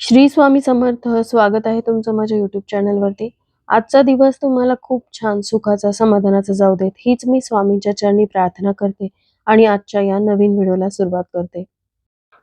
श्री स्वामी समर्थ स्वागत आहे तुमचं माझ्या युट्यूब चॅनलवरती आजचा दिवस तुम्हाला खूप छान सुखाचा समाधानाचा जाऊ देत. हीच मी स्वामींच्या चरणी प्रार्थना करते आणि आजच्या या नवीन व्हिडिओला सुरुवात करते.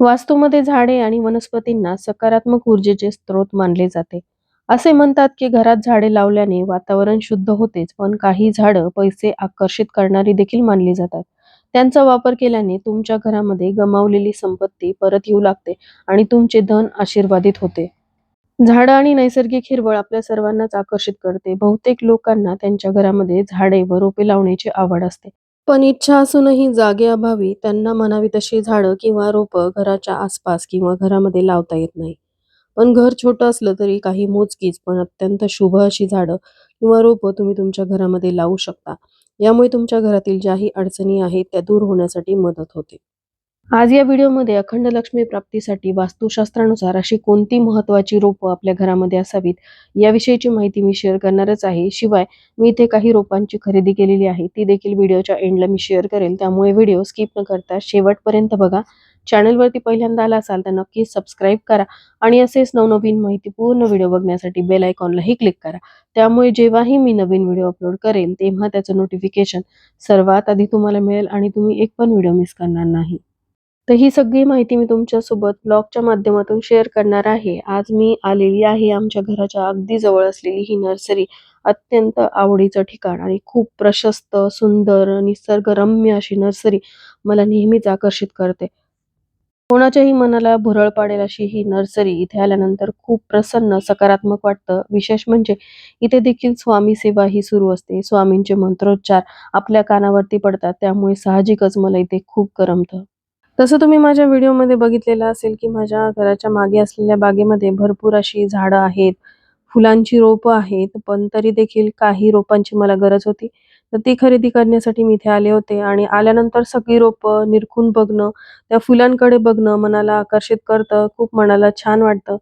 वास्तूमध्ये झाडे आणि वनस्पतींना सकारात्मक ऊर्जेचे स्रोत मानले जाते. असे म्हणतात की घरात झाडे लावल्याने वातावरण शुद्ध होतेच पण काही झाडं पैसे आकर्षित करणारी देखील मानली जातात. त्यांचा वापर केल्याने तुमच्या घरामध्ये गमावलेली संपत्ती परत येऊ लागते आणि तुमचे धन आशीर्वादित होते. झाडं आणि नैसर्गिक हिरवळ आपल्या सर्वांनाच आकर्षित करते. बहुतेक लोकांना त्यांच्या घरामध्ये झाडे व रोपे लावण्याची आवड असते. पण इच्छा असूनही जागेअभावी त्यांना म्हणावी तशी झाडं किंवा रोपं घराच्या आसपास किंवा घरामध्ये लावता येत नाही. पण घर छोटं असलं तरी काही मोजकीच पण अत्यंत शुभ अशी झाडं किंवा रोपं तुम्ही तुमच्या घरामध्ये लावू शकता. यामुळे तुमच्या घरातील ज्याही अडचणी आहेत त्या दूर होण्यासाठी मदत होते. आज या व्हिडिओमध्ये अखंड लक्ष्मी प्राप्तीसाठी वास्तुशास्त्रानुसार अशी कोणती महत्वाची रोपं आपल्या घरामध्ये असावीत याविषयीची माहिती मी शेअर करणारच आहे. शिवाय मी इथे काही रोपांची खरेदी केलेली आहे ती देखील व्हिडिओच्या एंडला मी शेअर करेल. त्यामुळे व्हिडिओ स्किप न करता शेवटपर्यंत बघा. चॅनलवरती पहिल्यांदा आला असाल तर नक्की सबस्क्राईब करा आणि असेच नवनवीन माहितीपूर्ण व्हिडिओ बघण्यासाठी बेल आयकॉनलाही क्लिक करा. त्यामुळे जेव्हाही मी नवीन व्हिडिओ अपलोड करेल तेव्हा त्याचं नोटिफिकेशन सर्वात आधी तुम्हाला मिळेल आणि तुम्ही एक पण व्हिडिओ मिस करणार नाही. तर ही सगळी माहिती मी तुमच्यासोबत ब्लॉगच्या माध्यमातून शेअर करणार आहे. आज मी आलेली आहे आमच्या घराच्या अगदी जवळ असलेली ही नर्सरी अत्यंत आवडीचं ठिकाण आणि खूप प्रशस्त सुंदर निसर्गरम्य अशी नर्सरी मला नेहमीच आकर्षित करते. कोणाच्याही मनाला भुरळ पाडेल अशी ही नर्सरी इथे आल्यानंतर खूप प्रसन्न सकारात्मक वाटतं. विशेष म्हणजे इथे देखील स्वामी सेवा ही सुरू असते. स्वामींचे मंत्रोच्चार आपल्या कानावरती पडतात. त्यामुळे साहजिकच मला इथे खूप करमतं. तसं तुम्ही माझ्या व्हिडिओमध्ये बघितलेलं असेल की माझ्या घराच्या मागे असलेल्या बागेमध्ये भरपूर अशी झाडं आहेत. फुलांची रोपं आहेत पण तरी देखील काही रोपांची मला गरज होती. तर ती खरेदी करण्यासाठी मी इथे आले होते. आणि आल्यानंतर सगळी रोपं निरखून बघणं त्या फुलांकडे बघणं मनाला आकर्षित करतं खूप मनाला छान वाटतं.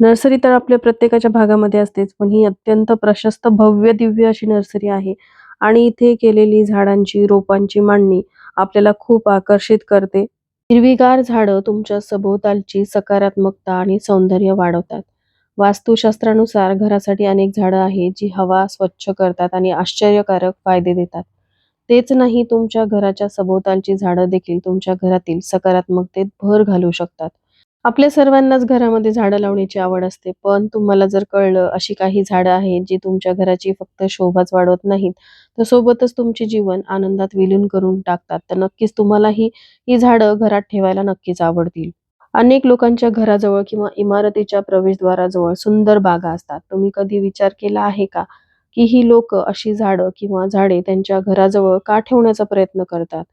नर्सरी तर आपल्या प्रत्येकाच्या भागामध्ये असतेच पण ही अत्यंत प्रशस्त भव्य दिव्य अशी नर्सरी आहे. आणि इथे केलेली झाडांची रोपांची मांडणी आपल्याला खूप आकर्षित करते. हिरवीगार झाडं तुमच्या सभोवतालची सकारात्मकता आणि सौंदर्य वाढवतात. वास्तुशास्त्रानुसार घरासाठी अनेक झाडं आहेत जी हवा स्वच्छ करतात आणि आश्चर्यकारक फायदे देतात. तेच नाही तुमच्या घराच्या सभोवतालची झाडं देखील तुमच्या घरातील सकारात्मकतेत भर घालू शकतात. आपल्या सर्वांनाच घरामध्ये झाडं लावण्याची आवड असते पण तुम्हाला जर कळलं अशी काही झाडं आहेत जी तुमच्या घराची फक्त शोभाच वाढवत नाहीत तर सोबतच तुमचे जीवन आनंदात विलीन करून टाकतात. तर नक्कीच तुम्हालाही ही झाडं घरात ठेवायला नक्कीच आवडतील. अनेक लोकांच्या घराजवळ किंवा इमारतीच्या प्रवेशद्वाराजवळ सुंदर बागा असतात. तुम्ही कधी विचार केला आहे का की ही लोक अशी झाडं किंवा झाडे त्यांच्या घराजवळ का ठेवण्याचा प्रयत्न करतात?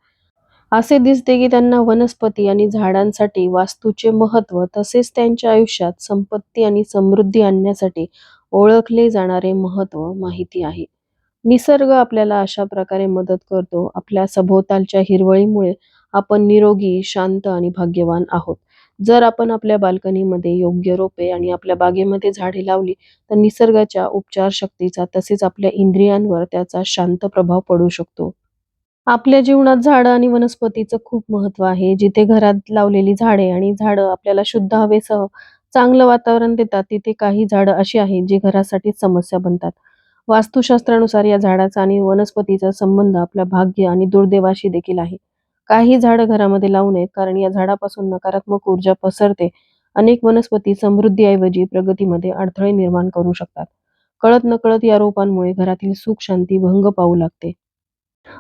असे दिसते की त्यांना वनस्पती आणि झाडांसाठी वास्तूचे महत्त्व तसेच त्यांच्या आयुष्यात संपत्ती आणि समृद्धी आणण्यासाठी ओळखले जाणारे महत्त्व माहिती आहे. निसर्ग आपल्याला अशा प्रकारे मदत करतो. आपल्या सभोवतालच्या हिरवळीमुळे आपण निरोगी शांत आणि भाग्यवान आहोत. जर आपण आपल्या बाल्कनीमध्ये योग्य रोपे आणि आपल्या बागेमध्ये झाडे लावली तर निसर्गाच्या उपचार शक्तीचा तसेच आपल्या इंद्रियांवर त्याचा शांत प्रभाव पडू शकतो. आपल्या जीवनात झाडं आणि वनस्पतीचं खूप महत्त्व आहे. जिथे घरात लावलेली झाडे आणि झाडं आपल्याला शुद्ध हवेसह चांगलं वातावरण देतात तिथे काही झाडं अशी आहेत जी घरासाठी समस्या बनतात. वास्तुशास्त्रानुसार या झाडाचा आणि वनस्पतीचा संबंध आपल्या भाग्य आणि दुर्दैवाशी देखील आहे. काही झाडं घरामध्ये लावू नयेत कारण या झाडापासून नकारात्मक ऊर्जा पसरते. अनेक वनस्पती समृद्धीऐवजी प्रगतीमध्ये अडथळे निर्माण करू शकतात. कळत नकळत या रोपांमुळे घरातील सुख शांती भंग पाहू लागते.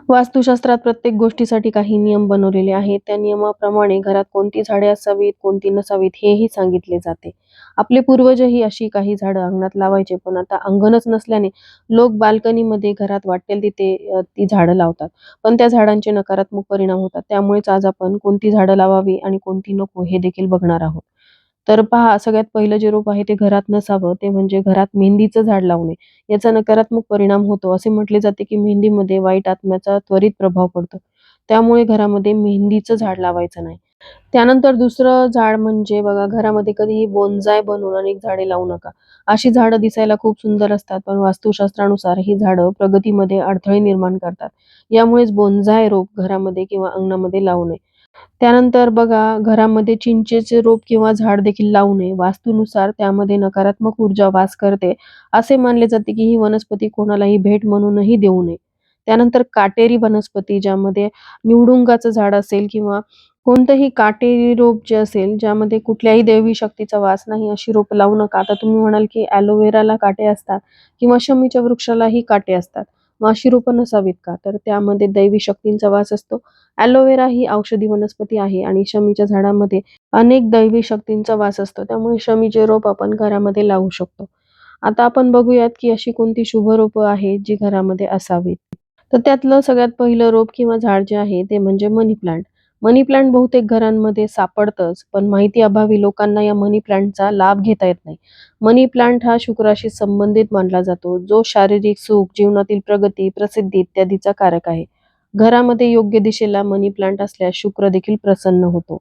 वास्तुशास्त्रात प्रत्येक गोष्टीसाठी काही नियम बनवलेले आहेत. त्या नियमाप्रमाणे घरात कोणती झाडे असावीत कोणती नसावीत हेही सांगितले जाते. आपले पूर्वजही अशी काही झाडं अंगणात लावायचे पण आता अंगणच नसल्याने लोक बाल्कनीमध्ये घरात वाटेल तिथे ती झाडं लावतात. पण त्या झाडांचे नकारात्मक परिणाम होतात. त्यामुळेच आज आपण कोणती झाडं लावावी आणि कोणती नको हे देखील बघणार आहोत. तर पहा सगळ्यात पहिलं जे रोप आहे ते घरात नसावं ते म्हणजे घरात मेहंदीचं झाड लावणे. याचा नकारात्मक परिणाम होतो. असे म्हटले जाते की मेहंदीमध्ये वाईट आत्म्याचा त्वरित प्रभाव पडतो. त्यामुळे घरामध्ये मेहंदीचं झाड लावायचं नाही. त्यानंतर दुसरं झाड म्हणजे बघा घरामध्ये कधीही बोनजाय बनवून अनेक झाडे लावू नका. अशी झाडं दिसायला खूप सुंदर असतात पण वास्तुशास्त्रानुसार ही झाडं प्रगतीमध्ये अडथळे निर्माण करतात. यामुळेच बोनसाय रोप घरामध्ये किंवा अंगणामध्ये लावू नये. त्यानंतर बघा घरामध्ये चिंचेचे रोप किंवा झाड देखील लावू नये. वास्तूनुसार त्यामध्ये नकारात्मक ऊर्जा वास करते असे मानले जाते की ही वनस्पती कोणालाही भेट म्हणूनही देऊ नये. त्यानंतर काटेरी वनस्पती ज्यामध्ये निवडुंगाचं झाड असेल किंवा कोणतंही काटेरी रोप जे असेल ज्यामध्ये कुठल्याही दैवी शक्तीचा वास नाही अशी रोप लावू नका. आता तुम्ही म्हणाल की ॲलोवेराला काटे असतात किंवा शमीच्या वृक्षालाही काटे असतात. मग अशी रोपं नसावीत का? तर त्यामध्ये दैवी शक्तींचा वास असतो. ॲलोवेरा ही औषधी वनस्पती आहे आणि शमीच्या झाडामध्ये अनेक दैवी शक्तींचा वास असतो. त्यामुळे शमीचे रोप आपण घरामध्ये लावू शकतो. आता आपण बघूयात की अशी कोणती शुभ रोपं आहेत जी घरामध्ये असावीत. तर त्यातलं सगळ्यात पहिलं रोप किंवा झाड जे आहे ते म्हणजे मनी प्लांट. मनी प्लांट बहुतेक घरांमध्ये सापडतंच पण माहिती अभावी लोकांना या मनी प्लांटचा लाभ घेता येत नाही. मनी प्लांट हा शुक्राशी संबंधित मानला जातो जो शारीरिक सुख जीवनातील प्रगती प्रसिद्धी इत्यादीचा कारक आहे. घरामध्ये योग्य दिशेला मनी प्लांट असल्यास शुक्र देखील प्रसन्न होतो.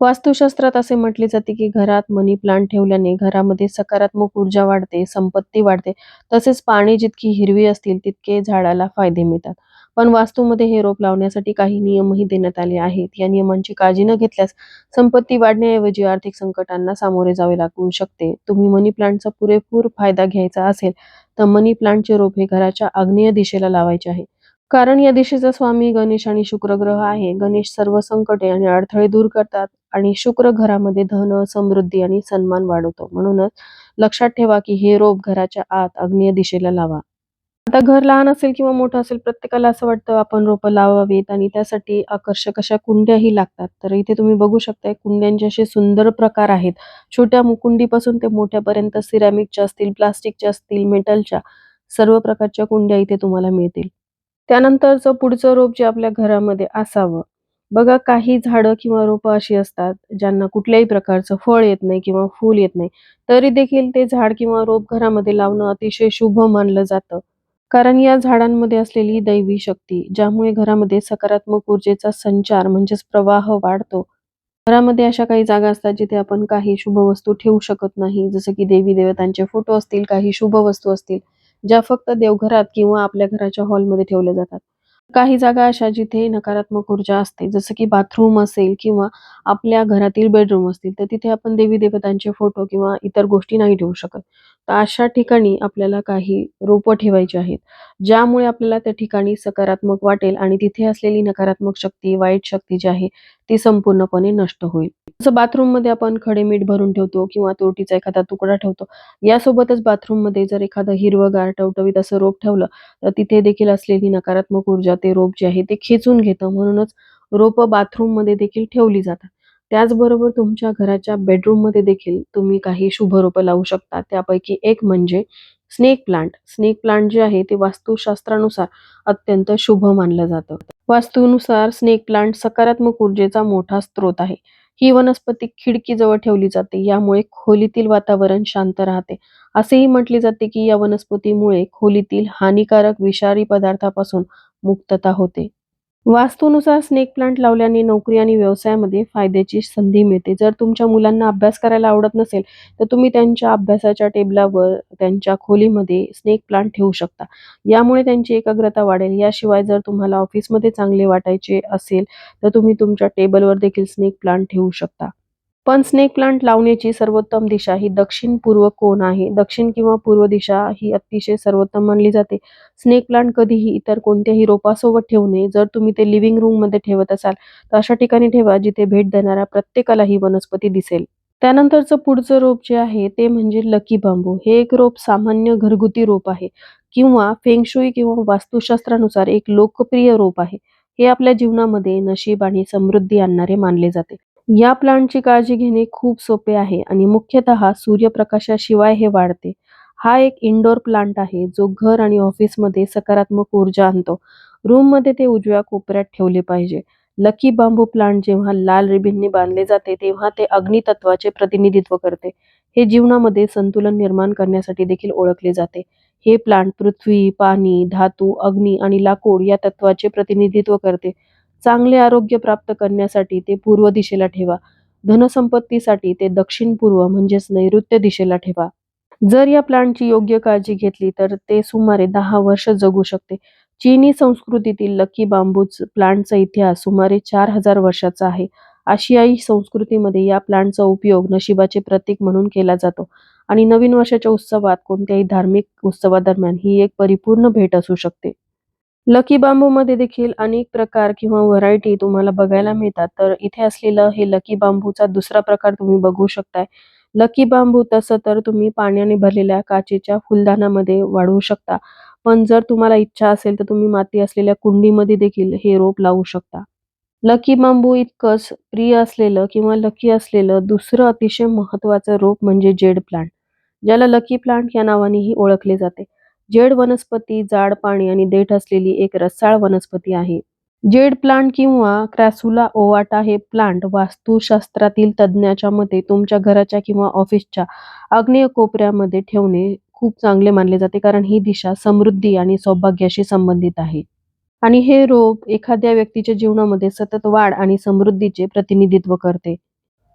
वास्तुशास्त्रात असे म्हटले जाते की घरात मनी प्लांट ठेवल्याने घरामध्ये सकारात्मक ऊर्जा वाढते संपत्ती वाढते. तसेच पाणी जितकी हिरवी असतील तितके झाडाला फायदे मिळतात. पण वास्तूमध्ये हे रोप लावण्यासाठी काही नियमही देण्यात आले आहेत. या नियमांची काळजी न घेतल्यास संपत्ती वाढण्याऐवजी आर्थिक संकटांना सामोरे जावे लागू शकते. तुम्ही मनी प्लांटचा पुरेपूर फायदा घ्यायचा असेल तर मनी प्लांटचे रोप हे घराच्या आग्नेय दिशेला लावायचे आहे. कारण या दिशेचा स्वामी गणेश आणि शुक्र ग्रह आहे. गणेश सर्व संकटे आणि अडथळे दूर करतात आणि शुक्र घरामध्ये धन समृद्धी आणि सन्मान वाढवतो. म्हणूनच लक्षात ठेवा की हे रोप घराच्या आत आग्नेय दिशेला लावा. आता घर लहान असेल किंवा मोठं असेल प्रत्येकाला असं वाटतं आपण रोपं लावावीत आणि त्यासाठी आकर्षक अशा कुंड्याही लागतात. तर इथे तुम्ही बघू शकता कुंड्यांचे असे सुंदर प्रकार आहेत. छोट्या मु- कुंडीपासून ते मोठ्यापर्यंत सिरॅमिकच्या असतील प्लास्टिकच्या असतील मेटलच्या सर्व प्रकारच्या कुंड्या इथे तुम्हाला मिळतील. त्यानंतरचं पुढचं रोप जे आपल्या घरामध्ये असावं. बघा काही झाडं किंवा रोपं अशी असतात ज्यांना कुठल्याही प्रकारचं फळ येत नाही किंवा फूल येत नाही. तरी देखील ते झाड किंवा रोप घरामध्ये लावणं अतिशय शुभ मानलं जातं. कारण या झाडांमध्ये असलेली दैवी शक्ती ज्यामुळे घरामध्ये सकारात्मक ऊर्जेचा संचार म्हणजेच प्रवाह वाढतो. घरामध्ये अशा काही जागा असतात जिथे आपण काही शुभ वस्तू ठेवू शकत नाही. जसं की देवी देवतांचे फोटो असतील काही शुभ वस्तू असतील ज्या फक्त देवघरात किंवा आपल्या घराच्या हॉलमध्ये ठेवल्या जातात. काही जागा अशा जिथे नकारात्मक ऊर्जा असते जसं की बाथरूम असेल किंवा आपल्या घरातील बेडरूम असतील तर तिथे आपण देवी देवतांचे फोटो किंवा इतर गोष्टी नाही ठेवू शकत. तर अशा ठिकाणी आपल्याला काही रोपं ठेवायची आहेत ज्यामुळे आपल्याला त्या ठिकाणी सकारात्मक वाटेल आणि तिथे असलेली नकारात्मक शक्ती वाईट शक्ती जी आहे ती संपूर्णपणे नष्ट होईल. जसं बाथरूममध्ये आपण खडे मीठ भरून ठेवतो किंवा तुरटीचा एखादा तुकडा ठेवतो यासोबतच बाथरूममध्ये जर एखादं हिरवगार टवटवीत असं रोप ठेवलं तर तिथे देखील असलेली नकारात्मक ऊर्जा ते रोप जे आहे ते खेचून घेतं. म्हणूनच रोपं बाथरूममध्ये देखील ठेवली जातात. त्याचबरोबर तुमच्या घराच्या बेडरूममध्ये देखील तुम्ही काही शुभ रोपं लावू शकता. त्यापैकी एक म्हणजे स्नेक प्लांट स्नेक प्लांट जे आहे ते वास्तुशास्त्रानुसार अत्यंत शुभ मानलं जातं. वास्तूनुसार स्नेक प्लांट सकारात्मक ऊर्जेचा मोठा स्रोत आहे. ही वनस्पती खिडकीजवळ ठेवली जाते. यामुळे खोलीतील वातावरण शांत राहते. असेही म्हटले जाते की या वनस्पतीमुळे खोलीतील हानिकारक विषारी पदार्थापासून मुक्तता होते. वास्तूनुसार स्नेक प्लांट लावल्याने नोकरी आणि व्यवसायामध्ये फायद्याची संधी मिळते. जर तुमच्या मुलांना अभ्यास करायला आवडत नसेल तर तुम्ही त्यांच्या अभ्यासाच्या टेबलावर त्यांच्या खोलीमध्ये स्नेक प्लांट ठेवू शकता. यामुळे त्यांची एकाग्रता वाढेल. याशिवाय जर तुम्हाला ऑफिसमध्ये चांगले वाटायचे असेल तर तुम्ही तुमच्या टेबलवर देखील स्नेक प्लांट ठेवू शकता. पण स्नेक प्लांट लावण्याची सर्वोत्तम दिशा ही दक्षिण पूर्व कोण आहे? दक्षिण किंवा पूर्व दिशा ही अतिशय सर्वोत्तम मानली जाते. स्नेक प्लांट कधीही इतर कोणत्याही रोपासोबत ठेवू नये. जर तुम्ही ते लिव्हिंग रूममध्ये ठेवत असाल तर अशा ठिकाणी ठेवा जिथे भेट देणाऱ्या प्रत्येकाला ही वनस्पती दिसेल. त्यानंतरचं पुढचं रोप जे आहे ते म्हणजे लकी बांबू हे एक रोप सामान्य घरगुती रोप आहे किंवा फेंगशुई किंवा वास्तुशास्त्रानुसार एक लोकप्रिय रोप आहे. हे आपल्या जीवनामध्ये नशीब आणि समृद्धी आणणारे मानले जाते. या प्लांटची काळजी घेणे खूप सोपे आहे आणि मुख्यतः सूर्यप्रकाशाशिवाय हे वाढते. हा एक इंडोर प्लांट आहे जो घर आणि ऑफिसमध्ये सकारात्मक ऊर्जा आणतो. रूममध्ये ते उजव्या कोपऱ्यात ठेवले पाहिजे. लकी बांबू प्लांट जेव्हा लाल रिबिनने बांधले जाते तेव्हा ते अग्नितत्वाचे प्रतिनिधित्व करते. हे जीवनामध्ये संतुलन निर्माण करण्यासाठी देखील ओळखले जाते. हे प्लांट पृथ्वी पाणी धातू अग्नी आणि लाकूड या तत्वाचे प्रतिनिधित्व करते. चांगले आरोग्य प्राप्त करण्यासाठी ते पूर्व दिशेला ठेवा. धनसंपत्तीसाठी ते दक्षिण पूर्व म्हणजेच नैऋत्य दिशेला ठेवा. जर या प्लांटची योग्य काळजी घेतली तर ते सुमारे दहा वर्ष जगू शकते. चीनी संस्कृतीतील लकी बांबूच प्लांटचा इतिहास सुमारे चार हजार वर्षाचा आहे. आशियाई संस्कृतीमध्ये या प्लांटचा उपयोग नशिबाचे प्रतीक म्हणून केला जातो आणि नवीन वर्षाच्या उत्सवात कोणत्याही धार्मिक उत्सवादरम्यान ही एक परिपूर्ण भेट असू शकते. लकी बांबूमध्ये देखील अनेक प्रकार किंवा व्हरायटी तुम्हाला बघायला मिळतात. तर इथे असलेलं हे लकी बांबूचा दुसरा प्रकार तुम्ही बघू शकताय. लकी बांबू तसं तर तुम्ही पाण्याने भरलेल्या काचेच्या फुलदानामध्ये वाढवू शकता. पण जर तुम्हाला इच्छा असेल तर तुम्ही माती असलेल्या कुंडीमध्ये देखील हे रोप लावू शकता. लकी बांबू इतकंच प्रिय असलेलं किंवा लकी असलेलं दुसरं अतिशय महत्वाचं रोप म्हणजे जेड प्लांट ज्याला लकी प्लांट या नावानेही ओळखले जाते. जेड वनस्पती जाड पाणी आणि देठ असलेली एक रसाळ वनस्पती आहे. जेड प्लांट किंवा क्रॅसुला ओवाटा हे प्लांट वास्तुशास्त्रातील तज्ज्ञाच्या मते तुमच्या घराच्या किंवा ऑफिसच्या आग्नेय कोपऱ्यामध्ये ठेवणे खूप चांगले मानले जाते कारण ही दिशा समृद्धी आणि सौभाग्याशी संबंधित आहे. आणि हे रोप एखाद्या व्यक्तीच्या जीवनामध्ये सतत वाढ आणि समृद्धीचे प्रतिनिधित्व करते.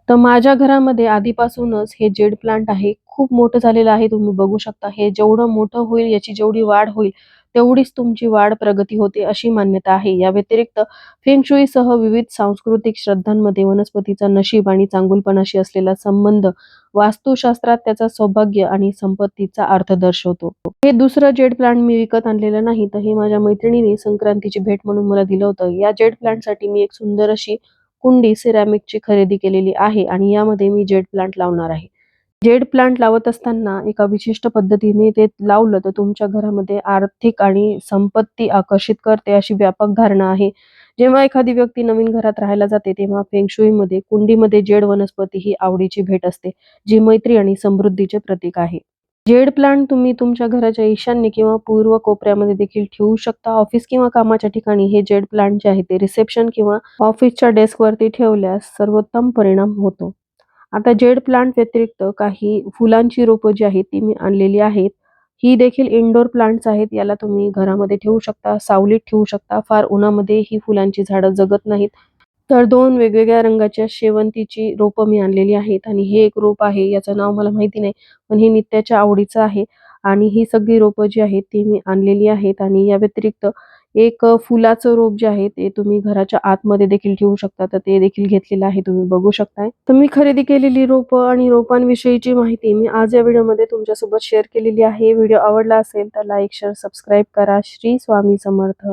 तर माझ्या घरामध्ये आधीपासूनच हे जेड प्लांट आहे. खूप मोठं झालेलं आहे. तुम्ही बघू शकता. हे जेवढं मोठं होईल याची जेवढी वाढ होईल तेवढीच तुमची वाढ प्रगती होते अशी मान्यता आहे. या व्यतिरिक्त फेंगशुईसह विविध सांस्कृतिक श्रद्धांमध्ये वनस्पतीचा नशीब आणि चांगुलपणाशी असलेला संबंध वास्तुशास्त्रात त्याचा सौभाग्य आणि संपत्तीचा अर्थ दर्शवतो. हे दुसरं जेड प्लांट मी विकत आणलेलं नाही तर हे माझ्या मैत्रिणीने संक्रांतीची भेट म्हणून मला दिलं होतं. या जेड प्लांटसाठी मी एक सुंदर अशी कुंडी सिरॅमिकची खरेदी केलेली आहे आणि यामध्ये मी जेड प्लांट लावणार आहे. जेड प्लांट लावत असताना एका विशिष्ट पद्धतीने ते लावलं तर तुमच्या घरामध्ये आर्थिक आणि संपत्ती आकर्षित करते अशी व्यापक धारणा आहे. जेव्हा एखादी व्यक्ती नवीन घरात राहायला जाते तेव्हा फेंगशुईमध्ये कुंडीमध्ये जेड वनस्पती ही आवडीची भेट असते जी मैत्री आणि समृद्धीचे प्रतीक आहे. जेड प्लांट तुम्ही तुमच्या घराच्या ईशान्य किंवा पूर्व कोपऱ्यामध्ये देखील ठेवू शकता. ऑफिस किंवा कामाच्या ठिकाणी हे जेड प्लांट जे आहे ते रिसेप्शन किंवा ऑफिसच्या डेस्कवरती ठेवल्यास सर्वोत्तम परिणाम होतो. आता जेड प्लांट व्यतिरिक्त काही फुलांची रोपं जी आहेत ती मी आणलेली आहेत. ही देखील इनडोअर प्लांट्स आहेत. याला तुम्ही घरामध्ये ठेवू शकता सावलीत ठेवू शकता. फार उन्हामध्ये ही फुलांची झाडं जगत नाहीत. तर दोन वेगवेगळ्या रंगाच्या शेवंतीची रोपं मी आणलेली आहेत आणि हे एक रोप आहे याचं नाव मला माहिती नाही पण हे नित्याच्या आवडीचं आहे आणि ही सगळी रोपं जी आहेत ती मी आणलेली आहेत आणि या व्यतिरिक्त एक फुलाचं रोप जे आहे ते तुम्ही घराच्या आतमध्ये देखील ठेवू शकता तर ते देखील घेतलेलं आहे तुम्ही बघू शकताय. तर मी खरेदी केलेली रोपं आणि रोपांविषयीची माहिती मी आज या व्हिडिओमध्ये तुमच्यासोबत शेअर केलेली आहे. व्हिडिओ आवडला असेल तर लाईक शेअर सबस्क्राईब करा. श्री स्वामी समर्थ.